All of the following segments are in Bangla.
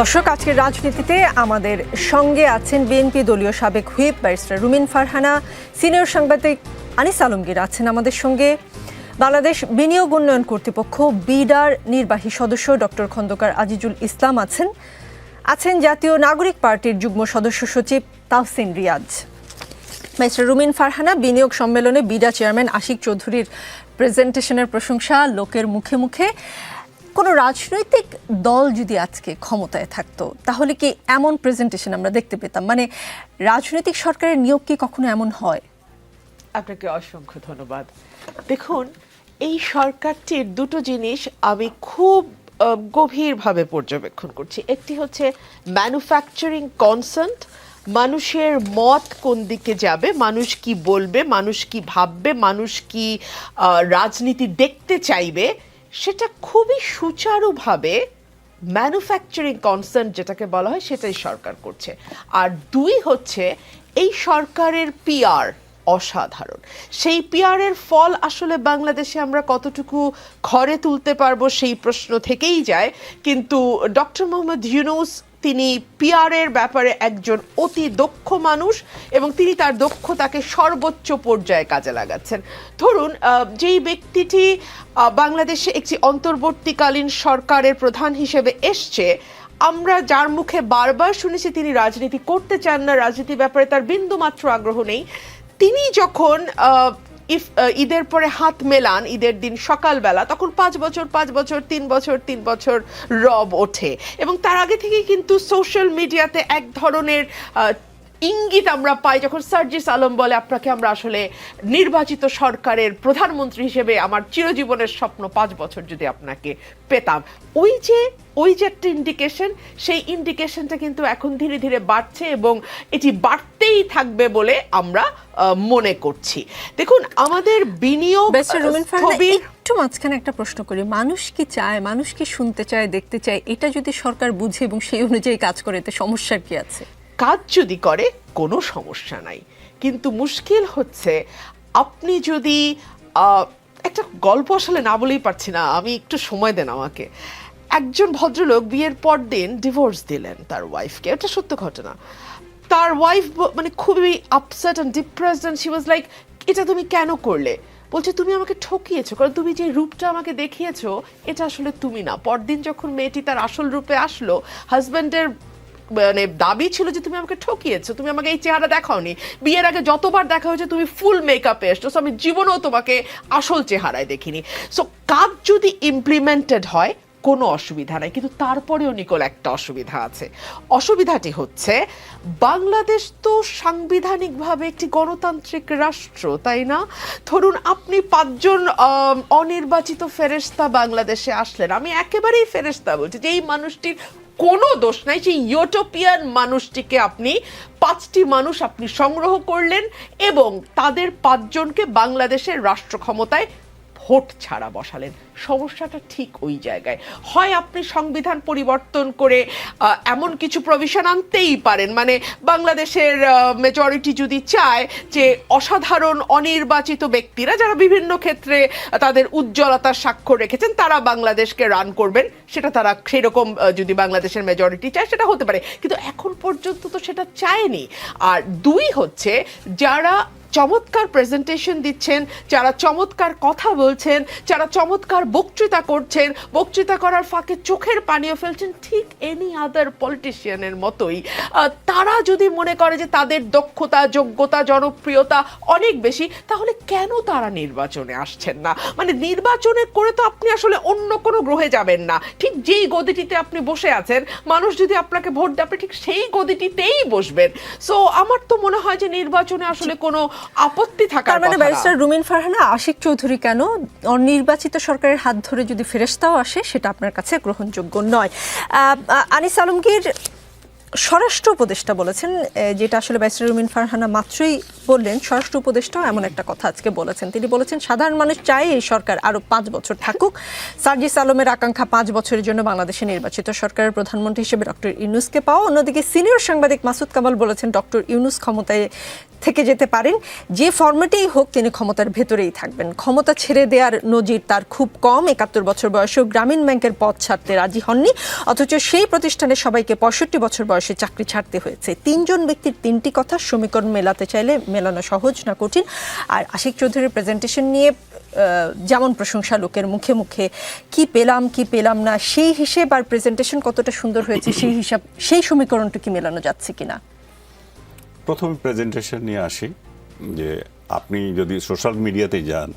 দর্শক, আজকের রাজনীতিতে আমাদের সঙ্গে আছেন বিএনপি দলীয় সাবেক whip barrister Rumin Farhana, senior সাংবাদিক আনিস আলমগীর আছেন আমাদের সঙ্গে। বাংলাদেশ বিনিয়োগ উন্নয়ন কর্তৃপক্ষ, বিডার নির্বাহী সদস্য ডক্টর খন্দকার আজিজুল ইসলাম আছেন। আছেন জাতীয় নাগরিক পার্টির যুগ্ম সদস্য সচিব তাহসিন রিয়াজ। মিস্টার রুমিন ফারহানা, বিনিয়োগ সম্মেলনে বিডা চেয়ারম্যান আশিক চৌধুরীর প্রেজেন্টেশনের প্রশংসা লোকের মুখে মুখে। কোনো রাজনৈতিক দল যদি আজকে ক্ষমতায় থাকতো, তাহলে কি এমন প্রেজেন্টেশন আমরা দেখতে পেতাম? মানে রাজনৈতিক সরকারের নিয়োগ কি কখনো এমন হয়? আপনাকে অসংখ্য ধন্যবাদ। দেখুন, এই সরকারটির দুটো জিনিস আমি খুব গভীরভাবে পর্যবেক্ষণ করছি। একটি হচ্ছে ম্যানুফ্যাকচারিং কনসেন্ট মানুষের মত কোন দিকে যাবে, মানুষ কি বলবে, মানুষ কি ভাববে, মানুষ কি রাজনীতি দেখতে চাইবে সেটা খুবই সুচারুভাবে ম্যানুফ্যাকচারিং কনসার্ন যেটাকে বলা হয় সেটাই সরকার করছে। আর দুই হচ্ছে, এই সরকারের পিআর অসাধারণ। সেই পিয়ারের ফল আসলে বাংলাদেশে আমরা কতটুকু ঘরে তুলতে পারব সেই প্রশ্ন থেকেই যায়। কিন্তু ডক্টর মোহাম্মদ ইউনুস তিনি পিয়ারের ব্যাপারে একজন অতি দক্ষ মানুষ এবং তিনি তার দক্ষতাকে সর্বোচ্চ পর্যায়ে কাজে লাগাচ্ছেন। ধরুন যেই ব্যক্তিটি বাংলাদেশে একটি অন্তর্বর্তীকালীন সরকারের প্রধান হিসেবে এসছে, আমরা যার মুখে বারবার শুনেছি তিনি রাজনীতি করতে চান না, রাজনীতির ব্যাপারে তার বিন্দু মাত্র আগ্রহ নেই। তিনি যখন ইফ ঈদের পরে হাত মেলান, ঈদের দিন সকালবেলা, তখন পাঁচ বছর পাঁচ বছর, তিন বছর তিন বছর রব ওঠে। এবং তার আগে থেকে কিন্তু সোশ্যাল মিডিয়াতে এক ধরনের ইঙ্গিত আমরা পাই যখন সার্জিস আলম বলে আপনাকে আমরা আসলে নির্বাচিত সরকারের প্রধানমন্ত্রী হিসেবে আমার চিরজীবনের স্বপ্ন পাঁচ বছর যদি আপনাকে পেতাম। ওই যে ওই যে একটা ইন্ডিকেশন সেই ইন্ডিকেশনটা কিন্তু এখন ধীরে ধীরে বাড়ছে এবং এটি বাড়তেই থাকবে বলে আমরা মনে করছি। দেখুন আমাদের বিনিয়োগ একটু মাঝখানে একটা প্রশ্ন করি। মানুষ কি চায় মানুষ কি শুনতে চায় দেখতে চায়? এটা যদি সরকার বুঝে এবং সেই অনুযায়ী কাজ করে এতে সমস্যার কি আছে? কাজ যদি করে, কোনো সমস্যা নাই। কিন্তু মুশকিল হচ্ছে, আপনি যদি একটা গল্প আসলে না বলেই পারছি না, আমি একটু সময় দেন আমাকে। একজন ভদ্রলোক বিয়ের পর দিন ডিভোর্স দিলেন তার ওয়াইফকে এটা সত্য ঘটনা। তার ওয়াইফ মানে খুবই upset and depressed and she was like এটা তুমি কেন করলে? বলছে, তুমি আমাকে ঠকিয়েছো, কারণ তুমি যে রূপটা আমাকে দেখিয়েছো, এটা আসলে তুমি না। পরদিন যখন মেয়েটি তার আসল রূপে আসলো হাজব্যান্ডের মানে দাবি ছিল যে তুমি আমাকে ঠকিয়েছো, তুমি আমাকে এই চেহারা দেখাওনি। বিয়ের আগে যতবার দেখা হয়েছে, তুমি ফুল মেকআপে এসছো, So আমি জীবনেও তোমাকে আসল চেহারায় দেখিনি। সো কাজ যদি ইমপ্লিমেন্টেড হয়, কোনো অসুবিধা নাই, কিন্তু তারপরেও নিকল একটা অসুবিধা আছে। অসুবিধাটি হচ্ছে, বাংলাদেশ তো সাংবিধানিকভাবে একটি গণতান্ত্রিক রাষ্ট্র, তাই না? ধরুন, আপনি পাঁচজন অনির্বাচিত ফেরেশতা বাংলাদেশে আসলেন। আমি একেবারেই ফেরেশতা বলছি যে এই মানুষটির কোনো দোষ নাই সেই ইউটোপিয়ান মানুষটিকে আপনি, পাঁচটি মানুষ আপনি সংগ্রহ করলেন এবং তাদের পাঁচজনকে বাংলাদেশের রাষ্ট্র ক্ষমতায় ভোট ছাড়া বসালেন। সমস্যাটা ঠিক ওই জায়গায়। হয় আপনি সংবিধান পরিবর্তন করে এমন কিছু প্রভিশন আনতেই পারেন। মানে বাংলাদেশের মেজরিটি যদি চায় যে অসাধারণ, অনির্বাচিত ব্যক্তিরা যারা বিভিন্ন ক্ষেত্রে তাদের উজ্জ্বলতার স্বাক্ষর রেখেছেন, তারা বাংলাদেশকে রান করবেন। সেটা তারা সেরকম যদি বাংলাদেশের মেজরিটি চায়, সেটা হতে পারে। কিন্তু এখন পর্যন্ত তো সেটা চায়নি। আর দুই হচ্ছে, যারা চমৎকার প্রেজেন্টেশন দিচ্ছেন, যারা চমৎকার কথা বলছেন, যারা চমৎকার বক্তৃতা করছেন, বক্তৃতা করার ফাঁকে চোখের পানীয় ফেলছেন, ঠিক এনি আদার পলিটিশিয়ানের মতোই। তারা যদি মনে করে যে তাদের দক্ষতা, যোগ্যতা, জনপ্রিয়তা অনেক বেশি, তাহলে কেন তারা নির্বাচনে আসছেন না? মানে নির্বাচনে করে তো আপনি আসলে অন্য কোনো গ্রহে যাবেন না। ঠিক যেই গদিটিতে আপনি বসে আছেন, মানুষ যদি আপনাকে ভোট আপনি ঠিক সেই গদিটিতেই বসবেন। সো আমার তো মনে হয় যে নির্বাচনে আসলে কোনো আপত্তি থাকার মানে ব্যারিস্টার রুমিন ফারহানা আশিক চৌধুরী কেন অনির্বাচিত সরকারের হাত ধরে যদি ফেরেস্তাও আসে সেটা আপনার কাছে গ্রহণযোগ্য নয়। আনিস আলমগীর স্বরাষ্ট্র উপদেষ্টা বলেছেন যেটা আসলে ব্যারিস্টার রুমিন ফারহানা মাত্রই বললেন, স্বরাষ্ট্র উপদেষ্টাও এমন একটা কথা আজকে বলেছেন। তিনি বলেছেন, সাধারণ মানুষ চায় এই সরকার আরও পাঁচ বছর থাকুক। সার্জিস আলমের আকাঙ্ক্ষা পাঁচ বছরের জন্য বাংলাদেশে নির্বাচিত সরকারের প্রধানমন্ত্রী হিসেবে ডক্টর ইউনুসকে পাওয়া। অন্যদিকে সিনিয়র সাংবাদিক মাসুদ কামাল বলেছেন, ডক্টর ইউনুস ক্ষমতায় থেকে যেতে পারেন। যে ফর্মেটেই হোক, তিনি ক্ষমতার ভেতরেই থাকবেন। ক্ষমতা ছেড়ে দেওয়ার নজির তার খুব কম। একাত্তর বছর বয়সেও গ্রামীণ ব্যাংকের পথ ছাড়তে রাজি হননি। অথচ সেই প্রতিষ্ঠানে সবাইকে পঁয়ষট্টি বছর বয়সে চাকরি ছাড়তে হয়েছে। তিনজন ব্যক্তির তিনটি কথা সমীকরণ মেলাতে চাইলে মেলানো সহজ না কঠিন। আর আশিক চৌধুরীর প্রেজেন্টেশন নিয়ে যেমন প্রশংসা লোকের মুখে মুখে, কি পেলাম কি পেলাম না, সেই হিসেব আর প্রেজেন্টেশন কতটা সুন্দর হয়েছে, সেই হিসাব, সেই সমীকরণটা কি মেলানো যাচ্ছে কিনা? প্রথম প্রেজেন্টেশন নিয়ে আসি, যে আপনি যদি সোশ্যাল মিডিয়াতে যান,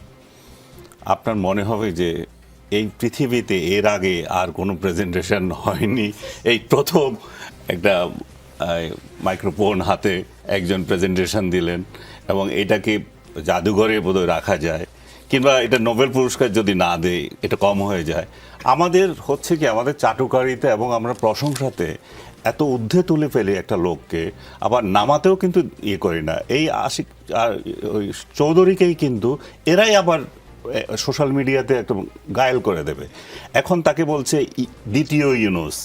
আপনার মনে হবে যে এই পৃথিবীতে এর আগে আর কোনো প্রেজেন্টেশন হয়নি। এই প্রথম একটা মাইক্রোফোন হাতে একজন প্রেজেন্টেশন দিলেন এবং এটাকে জাদুঘরে বোধহয় রাখা যায় কিংবা এটা নোবেল পুরস্কার যদি না দেয়, এটা কম হয়ে যায়। আমাদের হচ্ছে কি, আমাদের চাটুকারিতে এবং আমরা প্রশংসাতে এত ঊর্ধ্বে তুলে ফেলে একটা লোককে, আবার নামাতেও কিন্তু ইয়ে করি না। এই আশিক আর ওই চৌধুরীকেই কিন্তু এরাই আবার সোশ্যাল মিডিয়াতে একদম গায়েল করে দেবে। এখন তাকে বলছে দ্বিতীয় ইউনুস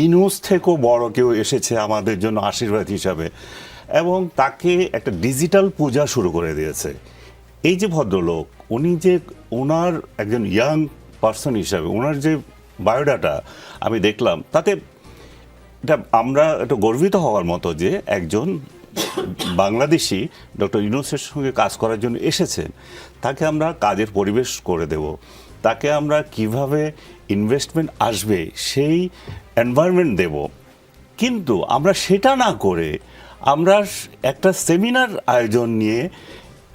ইউনুস থেকেও বড় কেউ এসেছে আমাদের জন্য আশীর্বাদ হিসাবে এবং তাকে একটা ডিজিটাল পূজা শুরু করে দিয়েছে। এই যে ভদ্রলোক, উনি যে ওনার একজন ইয়াং পার্সন হিসাবে, ওনার যে বায়োডাটা আমি দেখলাম, তাতে এটা আমরা একটু গর্বিত হওয়ার মতো যে একজন বাংলাদেশি ডক্টর ইউনুসের সঙ্গে কাজ করার জন্য এসেছেন, তাকে আমরা কাজের পরিবেশ করে দেব। তাকে আমরা কীভাবে ইনভেস্টমেন্ট আসবে, সেই এনভায়রনমেন্ট দেব। কিন্তু আমরা সেটা না করে আমরা একটা সেমিনার আয়োজন নিয়ে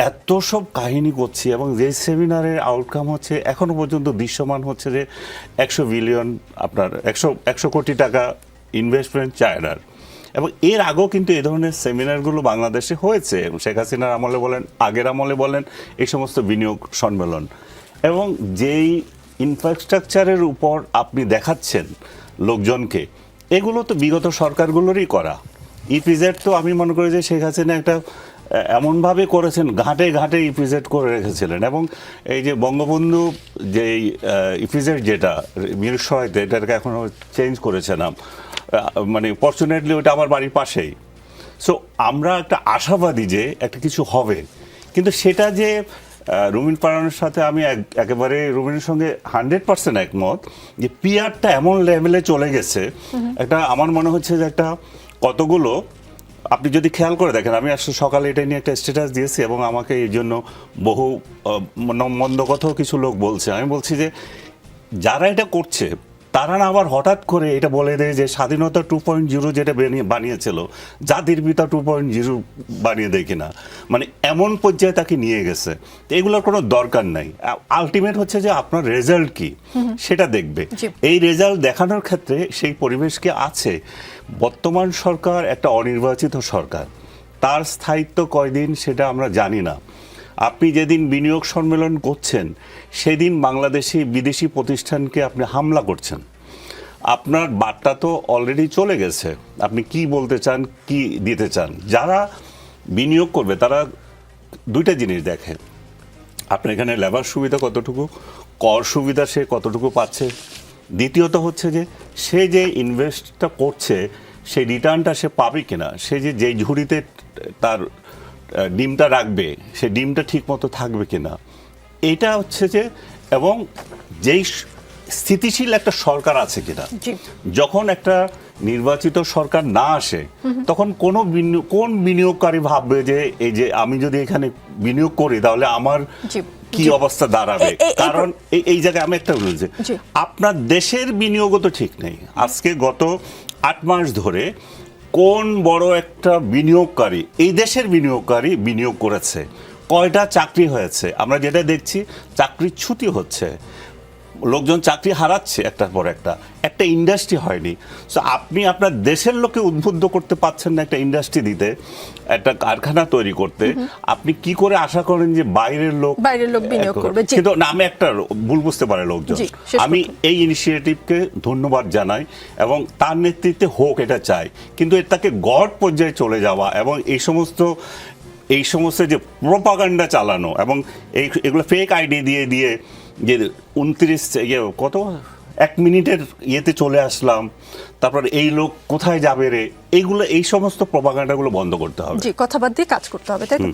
এত সব কাহিনী করছি এবং যে সেমিনারের আউটকাম হচ্ছে এখনও পর্যন্ত দৃশ্যমান হচ্ছে যে একশো বিলিয়ন আপনার একশো একশো কোটি টাকা ইনভেস্টমেন্ট চায়নার। এবং এর আগেও কিন্তু এই ধরনের সেমিনারগুলো বাংলাদেশে হয়েছে। শেখ হাসিনার আমলে বলেন, আগের আমলে বলেন, এই সমস্ত বিনিয়োগ সম্মেলন। এবং যেই ইনফ্রাস্ট্রাকচারের উপর আপনি দেখাচ্ছেন লোকজনকে, এগুলো তো বিগত সরকারগুলোরই করা। ইপিজেড তো আমি মনে করি যে শেখ হাসিনা একটা এমনভাবে করেছেন, ঘাটে ঘাটে ইপিজেড করে রেখেছিলেন। এবং এই যে বঙ্গবন্ধু যে ইপিজেড যেটা মিরসরাইতে এটাকে এখন চেঞ্জ করেছে নাম। মানে ফর্চুনেটলি ওটা আমার বাড়ির পাশেই। সো আমরা একটা আশাবাদী যে একটা কিছু হবে। কিন্তু সেটা যে রুমিন পারানোর সাথে আমি এক- একেবারে রুমিনের সঙ্গে হান্ড্রেড পার্সেন্ট একমত যে পিয়ারটা এমন লেভেলে চলে গেছে। একটা আমার মনে হচ্ছে যে একটা কতগুলো, আপনি যদি খেয়াল করে দেখেন, আমি আসলে সকালে এটা নিয়ে একটা স্ট্যাটাস দিয়েছি এবং আমাকে এই জন্য বহু মন- মন্দ কথাও কিছু লোক বলছে। আমি বলছি যে, যারা এটা করছে তারা না আবার হঠাৎ করে এটা বলে দেয় যে স্বাধীনতা টু পয়েন্ট জিরো যেটা বানিয়ে- বানিয়েছিল জাতির পিতা টু পয়েন্ট জিরো বানিয়ে দেয় কিনা। মানে এমন পর্যায়ে তাকে নিয়ে গেছে। এগুলোর কোনো দরকার নাই। আলটিমেট হচ্ছে যে আপনার রেজাল্ট কি সেটা দেখবে। এই রেজাল্ট দেখানোর ক্ষেত্রে সেই পরিবেশ কি আছে বর্তমান সরকার একটা অনির্বাচিত সরকার। তার স্থায়িত্ব কয়দিন সেটা আমরা জানি না। আপনি যেদিন বিনিয়োগ সম্মেলন করছেন, সেদিন বাংলাদেশি বিদেশি প্রতিষ্ঠানকে আপনি হামলা করছেন। আপনার বার্তা তো অলরেডি চলে গেছে। আপনি কি বলতে চান, কি দিতে চান? যারা বিনিয়োগ করবে, তারা দুইটা জিনিস দেখে। আপনার এখানে লেবার সুবিধা কতটুকু, কর সুবিধা সে কতটুকু পাচ্ছে? দ্বিতীয়ত হচ্ছে যে, সে যে ইনভেস্টটা করছে, সেই রিটার্নটা সে পাবে কিনা? সে যে, যেই ঝুড়িতে তার ডিমটা রাখবে সে ডিমটা ঠিক মতো থাকবে কিনা। এটা হচ্ছে যে এবং যেই স্থিতিশীল একটা সরকার আছে কিনা। যখন একটা নির্বাচিত সরকার না আসে তখন কোন কোন বিনিয়োগকারী ভাববে যে এই যে আমি যদি এখানে বিনিয়োগ করি তাহলে আমার কি অবস্থা দাঁড়াবে? কারণ এই- জায়গায় আমি একটা বলছি। আপনার দেশের বিনিয়োগও তো ঠিক নেই। আজকে গত আট মাস ধরে কোন বড় একটা বিনিয়োগকারী, এই দেশের বিনিয়োগকারী বিনিয়োগ করেছে? কয়টা চাকরি হয়েছে? আমরা যেটা দেখছি, চাকরির ছুটি হচ্ছে। লোকজন চাকরি হারাচ্ছে একটার পর একটা। একটা ইন্ডাস্ট্রি হয়নি। সো আপনি আপনার দেশের লোককে উদ্বুদ্ধ করতে পারছেন না একটা ইন্ডাস্ট্রি দিতে একটা কারখানা তৈরি করতে। আপনি কি করে আশা করেন যে বাইরের লোক বাইরের লোক বিনিয়োগ করবে। কিন্তু নামে একটা ভুল বুঝতে পারে লোকজন। আমি এই ইনিশিয়েটিভকে ধন্যবাদ জানাই এবং তার নেতৃত্বে হোক এটা চাই। কিন্তু এটাকে গড় পর্যায়ে চলে যাওয়া এবং এই সমস্ত এই সমস্ত যে প্রোপাগান্ডা চালানো এবং এই এগুলো ফেক আইডি দিয়ে দিয়ে যে উনত্রিশ কত? এক মিনিটের ইয়েতে চলে আসলাম তারপর এই লোক কোথায় যাবে রে? এইগুলো এই সমস্ত প্রভাকাণ্ডাগুলো বন্ধ করতে হবে। জি কথা বাদ দিয়ে কাজ করতে হবে তাই তো?